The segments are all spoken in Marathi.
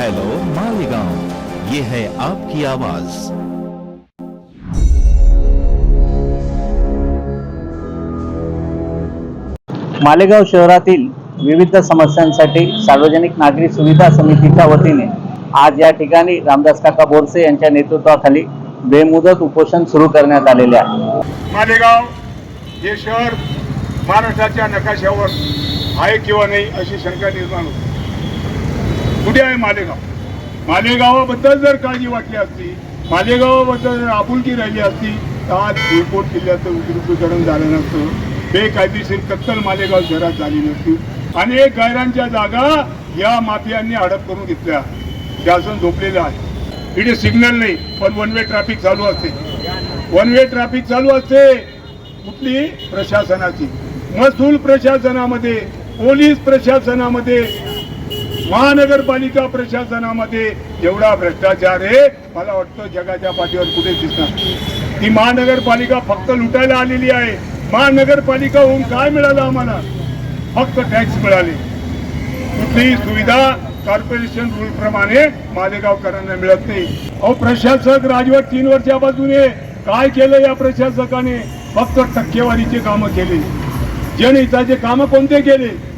हेलो मालेगांव। ये है आपकी आवाज। मालेगाव शहरातील विविध समस्यांसाठी सार्वजनिक नागरी सुविधा समितीच्या वतीने आज या ठिकाणी रामदास काका बोरसे यांच्या नेतृत्वाखाली बेमुदत उपोषण सुरू करण्यात आलेले आहे. मालेगाव हे शहर महाराष्ट्राच्या नकाशावर आहे किंवा नाही अशी शंका निर्माण होती. कुठे आहे मालेगाव? मालेगावाबद्दल जर काळजी वाटली असती मालेगावाबद्दल जर आपुलकी राहिली असती तर आज भुईकोट किल्ल्याचं विद्रुपीकरण झालं नसतं. बेकायदेशीर कत्तल मालेगाव शहरात झाली नसती. अनेक गायरांच्या जागा या माफियांनी हडप करून घेतल्या. शासन झोपलेलं आहे. इथे सिग्नल नाही पण वन वे ट्रॅफिक चालू असते. वन वे ट्रॅफिक चालू असते कुठली? प्रशासनाची. महसूल प्रशासनामध्ये पोलीस प्रशासनामध्ये महानगरपालिका प्रशासनामध्ये एवढा भ्रष्टाचार आहे. मला वाटतं जगाच्या पाठीवर कुठे दिसणार ती महानगरपालिका फक्त लुटायला आलेली आहे. महानगरपालिका होऊन काय मिळालं आम्हाला? फक्त टॅक्स मिळाले. कुठलीही सुविधा कॉर्पोरेशन रूल प्रमाणे मालेगावकरांना मिळत नाही. अहो प्रशासक राजवट तीन वर्षापासून बाजूने काय केलं या प्रशासकाने? फक्त टक्केवारीचे कामं केली. जनहिताचे कामं कोणते केले?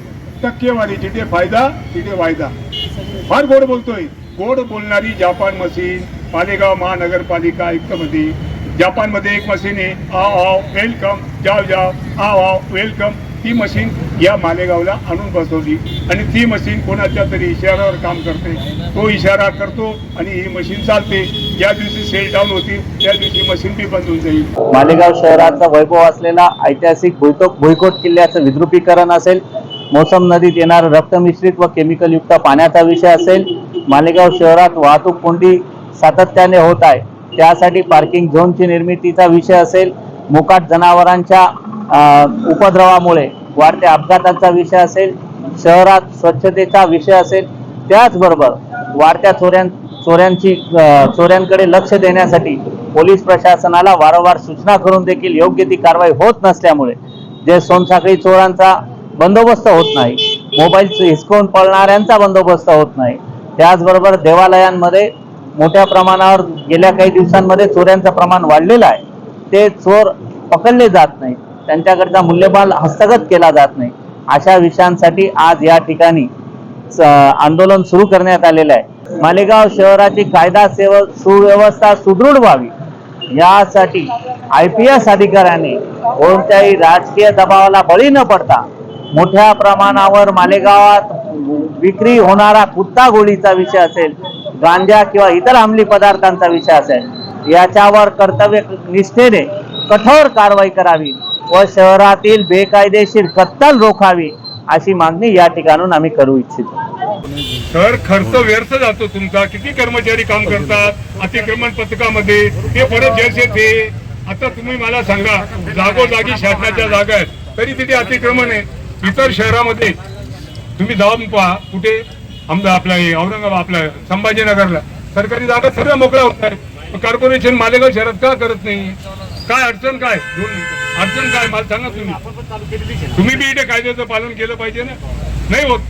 टक्केवारी जिथे फायदा तिथे वायदा. फार गोड बोलतोय. गोड बोलणारी जापान मशीन मालेगाव महानगरपालिका आयुक्तमध्ये जापानमध्ये एक मशीन आहे आव आव वेलकम जाव जाव आव आव वेलकम. ती मशीन या मालेगावला आणून बसवली. आणि ती मशीन कोणाच्या तरी इशाऱ्यावर काम करते. तो इशारा करतो आणि ही मशीन चालते. ज्या दिवशी सेल डाऊन होती त्या दिवशी मशीन बी बंद होऊन जाईल. मालेगाव शहराचा वैभव असलेला ऐतिहासिक भुईतो भुईकोट किल्ल्याचं विद्रुपीकरण असेल मोसम नदीत येणारं रक्तमिश्रित व केमिकलयुक्त पाण्याचा विषय असेल. मालेगाव शहरात वाहतूक कोंडी सातत्याने होत आहे. त्यासाठी पार्किंग झोनची निर्मितीचा विषय असेल. मोकाट जनावरांच्या उपद्रवामुळे वाढत्या अपघातांचा विषय असेल. शहरात स्वच्छतेचा विषय असेल. त्याचबरोबर वाढत्या चोऱ्यां चोऱ्यांची चोऱ्यांकडे लक्ष देण्यासाठी पोलीस प्रशासनाला वारंवार सूचना करून देखील योग्य ती कारवाई होत नसल्यामुळे जे सोनसाखळी चोरांचा बंदोबस्त होत नाही. मोबाईल हिसकवून पळणाऱ्यांचा बंदोबस्त होत नाही. त्याचबरोबर देवालयांमध्ये मोठ्या प्रमाणावर गेल्या काही दिवसांमध्ये चोऱ्यांचं प्रमाण वाढलेलं आहे. ते चोर पकडले जात नाही त्यांच्याकडचा मूल्यमाल हस्तगत केला जात नाही. अशा विषयांसाठी आज या ठिकाणी आंदोलन सुरू करण्यात आलेलं आहे. मालेगाव शहराची कायदा सेव सुव्यवस्था सुदृढ व्हावी. यासाठी आय पी एस अधिकाऱ्यांनी कोणत्याही राजकीय दबावाला बळी न पडता मोठ्या प्रमाणावर मालेगावात विक्री होणारा कुत्ता गोळीचा विषय असेल गांजा किंवा इतर अंमली पदार्थांचा विषय असेल याच्यावर कर्तव्य निष्ठेने कठोर कारवाई करावी व शहरातील बेकायदेशीर कत्तल रोखावी अशी मागणी या ठिकाणून आम्ही करू इच्छितो. सर खर्च व्यर्थ जातो तुमचा. किती कर्मचारी काम करतात? अतिक्रमण पथकामध्ये. ते परत जैसे ते आता तुम्ही मला सांगा जागोजागी शासनाच्या जागा आहेत. तरी तिथे अतिक्रमण आहे. इतर शहरामध्ये तुम्ही जाऊन पहा कुठे अहमदा आपला हे औरंगाबाद आपला संभाजीनगरला. सरकारी जागा सगळ्या मोकळ्या होत आहेत. कॉर्पोरेशन मालेगाव शहरात का करत नाही? काय अडचण काय? अडचण काय? मला सांगा तुम्ही. तुम्ही बी इथे कायद्याचं पालन केलं पाहिजे ना? नाही होत.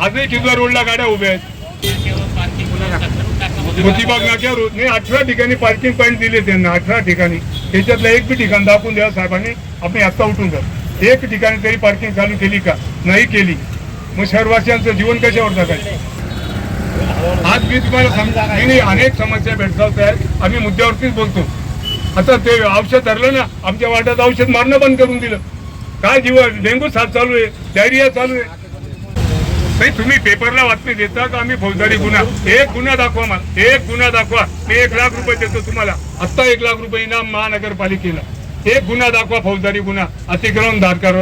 आजही चिंचवड रोडला गाड्या उभ्या आहेत. मोतीबाग नाक्यावर नाही अठरा ठिकाणी पार्किंग पॉईंट दिले त्यांना अठरा ठिकाणी. त्याच्यातलं एक बी ठिकाण दाखवून द्या साहेबांनी. आपण आत्ता उठून जातो एक ठिकाणी तरी पार्किंग चालू केली का? नाही केली. मग शहरवासियांचं जीवन कशावर जगायचं? आज मी तुम्हाला समजा नाही नाही, अनेक समस्या भेडसावत आहेत. आम्ही मुद्द्यावरतीच बोलतो. आता ते औषध धरलं ना आमच्या वाट्यात औषध मारणं बंद करून दिलं. काय जीवन डेंगू साथ चालू आहे डायरिया चालू आहे. नाही तुम्ही पेपरला बातमी देता का आम्ही फौजदारी गुन्हा? एक गुन्हा दाखवा मला. एक गुन्हा दाखवा. मी एक लाख रुपये देतो तुम्हाला. आत्ता एक लाख रुपये इनाम महानगरपालिकेला. एक गुन्हा दाखवा फौजदारी गुन्हा. अतिक्रमण धारकार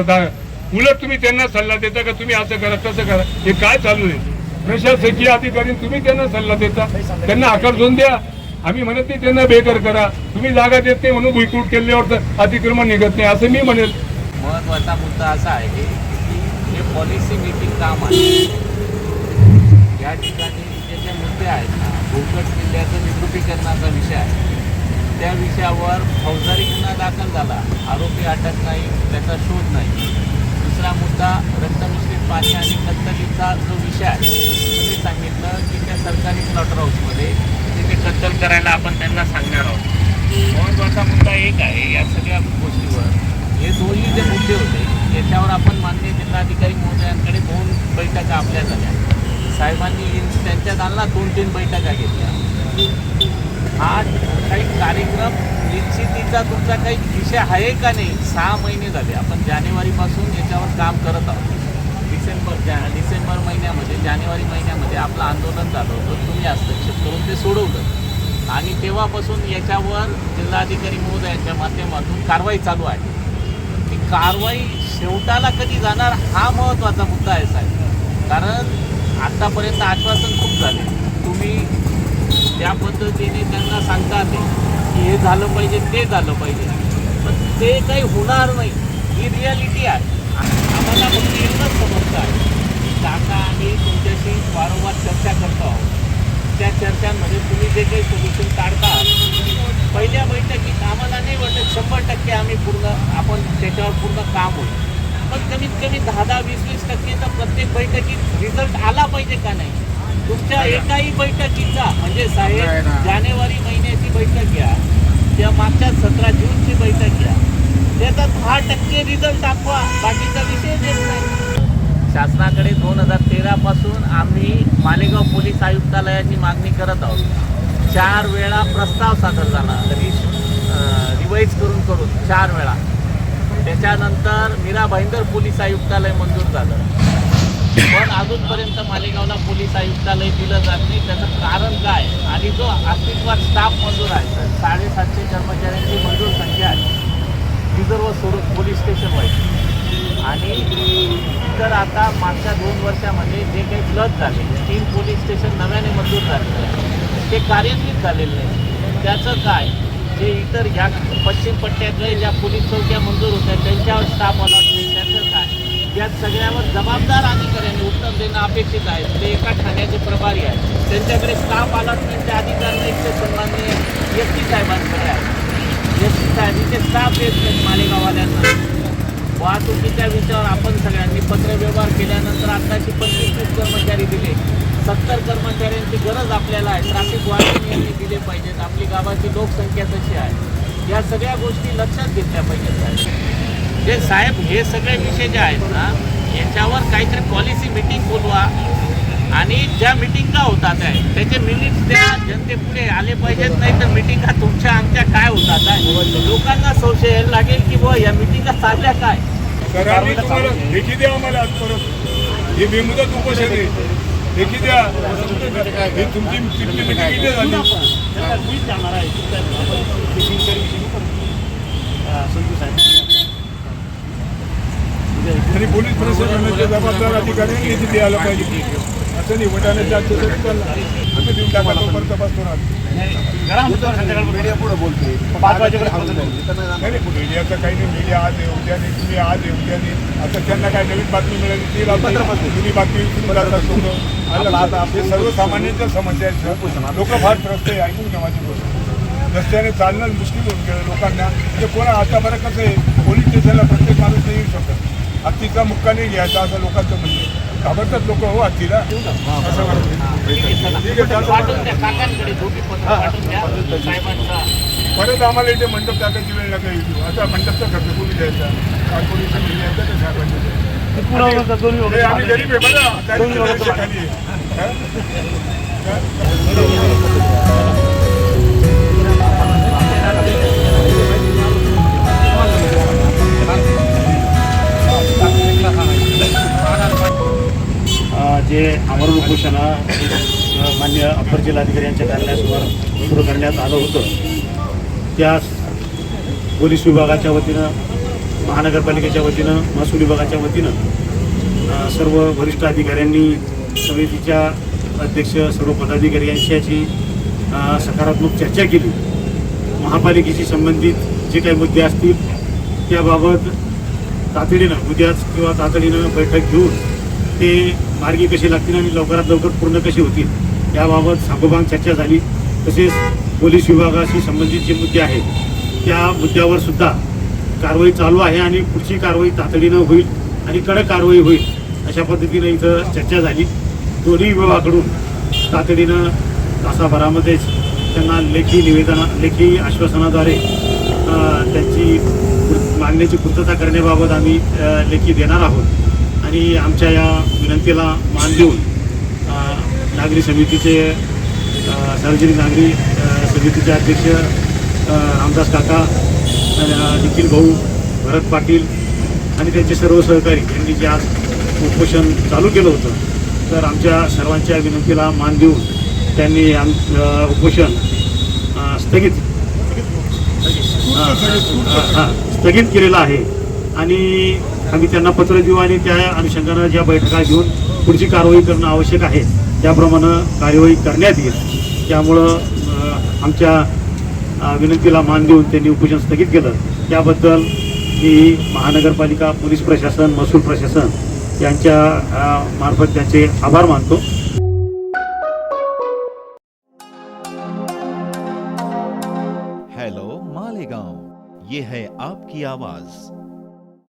उलट तुम्ही त्यांना सल्ला देता का? तुम्ही असं करा तसं करा. हे काय चालू आहे? प्रशासकीय अधिकारी तुम्ही त्यांना सल्ला देता? त्यांना आकर्षून द्या. आम्ही म्हणत नाही त्यांना बेकर करा. तुम्ही जागा देत नाही म्हणून भुईकूट केल्यावर अतिक्रमण निघत नाही असं मी म्हणेल. महत्त्वाचा मुद्दा असा आहे की हे पॉलिसी मेकिंग काम आहे या ठिकाणी जे मुद्दे आहेत ना भूकट किल्ल्याचं विद्रुपीकरणाचा विषय आहे. त्या विषयावर फौजदारी गुन्हा दाखल झाला. आरोपी अटक नाही त्याचा शोध नाही. दुसरा मुद्दा रक्तमिश्रित पाणी आणि कत्तलीचा जो विषय आहे तुम्ही सांगितलं की त्या सरकारी स्लॉटर हाऊसमध्ये तिथे कत्तल करायला आपण त्यांना सांगणार आहोत. महत्त्वाचा मुद्दा एक आहे या सगळ्या गोष्टीवर. हे दोन्ही जे मुद्दे होते याच्यावर आपण माननीय जिल्हाधिकारी महोदयांकडे दोन बैठका आपल्या झाल्या. साहेबांनी त्यांच्या दालना दोन तीन बैठका घेतल्या. हा काही कार्यक्रम निश्चितीचा तुमचा काही विषय आहे का नाही सहा महिने झाले. आपण जानेवारीपासून याच्यावर काम करत आहोत. डिसेंबर जा डिसेंबर महिन्यामध्ये जानेवारी महिन्यामध्ये आपलं आंदोलन झालं होतं. तुम्ही हस्तक्षेप करून ते सोडवलं. आणि तेव्हापासून याच्यावर जिल्हाधिकारी महोदयाच्या माध्यमातून कारवाई चालू आहे. ती कारवाई शेवटाला कधी जाणार हा महत्त्वाचा मुद्दा आहे साहेब. कारण आत्तापर्यंत आश्वासन खूप झाले. तुम्ही त्या पद्धतीने त्यांना सांगता आले की हे झालं पाहिजे ते झालं पाहिजे. पण ते काही होणार नाही. ही रियालिटी आहे. आम्हाला फक्त एवढंच समजतं आहे की आम्ही तुमच्याशी वारंवार चर्चा करतो आहोत. त्या चर्चांमध्ये तुम्ही जे काही सोल्युशन काढता पहिल्या बैठकीत आम्हाला नाही वाटत शंभर टक्के आम्ही पूर्ण आपण त्याच्यावर पूर्ण काम होईल. पण कमीत कमी दहा दहा वीस वीस टक्के तर प्रत्येक बैठकीत रिझल्ट आला पाहिजे का नाही? तुमच्या एकाही बैठकीचा म्हणजे साहेब जानेवारी महिन्याची बैठक घ्या त्या मागच्या सतरा जूनची बैठक घ्या. त्याचा दहा टक्के रिझल्ट दाखवा बाकीचा विषय देत नाही. शासनाकडे दोन हजार तेरापासून आम्ही मालेगाव पोलीस आयुक्तालयाची मागणी करत आहोत. चार वेळा प्रस्ताव सादर झाला. रिश रिवाईज करून करून चार वेळा. त्याच्यानंतर मीरा भाईंदर पोलीस आयुक्तालय मंजूर झालं. पण अजूनपर्यंत मालेगावला पोलीस आयुक्तालय दिलं जात नाही. त्याचं कारण काय? आणि जो अस्तित्वात स्टाफ मंजूर आहे साडेसातशे कर्मचाऱ्यांची मंजूर संख्या आहे. रिझर्व सोडून पोलीस स्टेशन व्हायची. आणि इतर आता मागच्या दोन वर्षामध्ये जे काही फ्लड झाले तीन पोलीस स्टेशन नव्याने मंजूर झाले ते कार्यान्वित झालेले नाही. त्याचं काय? जे इतर ह्या पश्चिम पट्ट्यातले ज्या पोलीस चौक्या मंजूर होत्या त्यांच्यावर स्टाफ अलॉट या सगळ्यावर जबाबदार अधिकाऱ्यांनी उत्तर देणं अपेक्षित आहे. ते एका ठाण्याचे प्रभारी आहेत. त्यांच्याकडे स्टाफ अलॉटमेंटचे अधिकार नाही ते सन्माननीय एस टी साहेबांकडे आहे. एस टी साहेब इथे स्टाफ देत नाहीत मालेगाववाल्यांना. वाहतुकीच्या विषयावर आपण सगळ्यांनी पत्रव्यवहार केल्यानंतर आत्ताशी पंचवीस तीस कर्मचारी दिले. सत्तर कर्मचाऱ्यांची गरज आपल्याला आहे. ट्रॅफिक वाहतूक यांनी दिले पाहिजेत. आपली गावाची लोकसंख्या तशी आहे. या सगळ्या गोष्टी लक्षात घेतल्या पाहिजेत साहेब. जे साहेब हे सगळे विषय जे आहेत ना याच्यावर काहीतरी पॉलिसी मिटिंग बोलवा आणि ज्या मिटिंगा होतात आहे त्याचे मिनिट्स द्या जनतेपुढे आले पाहिजेत नाही तर मिटिंगा तुमच्या आमच्या काय होतात आहे लोकांना संशय यायला लागेल की बुवा या मिटिंगा चालल्या काय लेखी द्या आम्हाला आज परत हे बेमुदत उपोषण आहे लेखी द्या ही तुमची तिथली मिटिंग इथे झाली आणि पोलीस प्रशासनाच्या जबाबदार अधिकाऱ्यांनी इथे द्यायला पाहिजे. असं नाही आम्ही देऊन मीडियाचं काही नाही मीडिया आज आहे उद्या नाही तुम्ही आज आहे उद्या नाही. आता त्यांना काय नवीन बातमी मिळाली ती तुम्ही बातमी विसरून जातात लोक हे सर्वसामान्यांच्या समस्या आहेत लोक फार त्रस्त आहे ऐकून घ्या माझी गोष्ट. रस्त्याने चालणं मुश्किल होऊन गेलं लोकांना. म्हणजे कोणा आता बरं कसं आहे पोलीस स्टेशनला प्रत्येक माणूस नाही येऊ शकत. हत्तीचा मुक्का नाही घ्यायचा असं लोकांचं म्हणजे घाबरतात लोक हो हत्तीला असं परत आम्हाला इथे मंडप टाकायची वेळ येऊ आता मंडपचा खर्च कोणी द्यायचा? कॉर्पोरेशन द्यायचा हे आम्ही गरीब आहे बघा. उपोषण मान्य अप्पर जिल्हाधिकारी यांच्या कार्यालयासमोर सुरू करण्यात आलं होतं. त्या पोलीस विभागाच्या वतीनं महानगरपालिकेच्या वतीनं महसूल विभागाच्या वतीनं सर्व वरिष्ठ अधिकाऱ्यांनी समितीच्या अध्यक्ष सर्व पदाधिकारी यांच्याशी सकारात्मक चर्चा केली. महापालिकेशी संबंधित जे काही मुद्दे असतील त्याबाबत तातडीनं उद्याच किंवा तातडीनं बैठक घेऊन ते मार्गी कशी लागतील आणि लवकरात लवकर पूर्ण कशी होतील याबाबत सांगोपांग चर्चा झाली. तसेच पोलीस विभागाशी संबंधित जे मुद्दे आहेत त्या मुद्द्यावर सुद्धा कारवाई चालू आहे आणि पुढची कारवाई तातडीनं होईल आणि कडक कारवाई होईल अशा पद्धतीनं इथं चर्चा झाली. दोन्ही विभागाकडून तातडीनं तासाभरामध्येच त्यांना लेखी निवेदना लेखी आश्वासनाद्वारे त्यांची मागण्याची पूर्तता करण्याबाबत आम्ही लेखी देणार आहोत. आणि आमच्या या विनंतीला मान देऊन नागरी समितीचे सार्वजनिक नागरी समितीचे अध्यक्ष रामदास काका निखिल भाऊ भरत पाटील आणि त्यांचे सर्व सहकारी यांनी जे आज उपोषण चालू केलं होतं तर आमच्या सर्वांच्या विनंतीला मान देऊन त्यांनी आम उपोषण स्थगित हां स्थगित केलेलं आहे. आणि आम्ही त्यांना पत्र देऊ आणि त्या अनुषंगानं ज्या बैठका घेऊन पुढची कारवाई करणं आवश्यक आहे त्याप्रमाणे कार्यवाही करण्यात येईल. त्यामुळं आमच्या विनंतीला मान देऊन त्यांनी उपोषण स्थगित केलं. त्याबद्दल मी महानगरपालिका पोलीस प्रशासन महसूल प्रशासन यांच्या मार्फत त्यांचे आभार मानतो. हॅलो मालेगाव. ये है आपकी आवाज.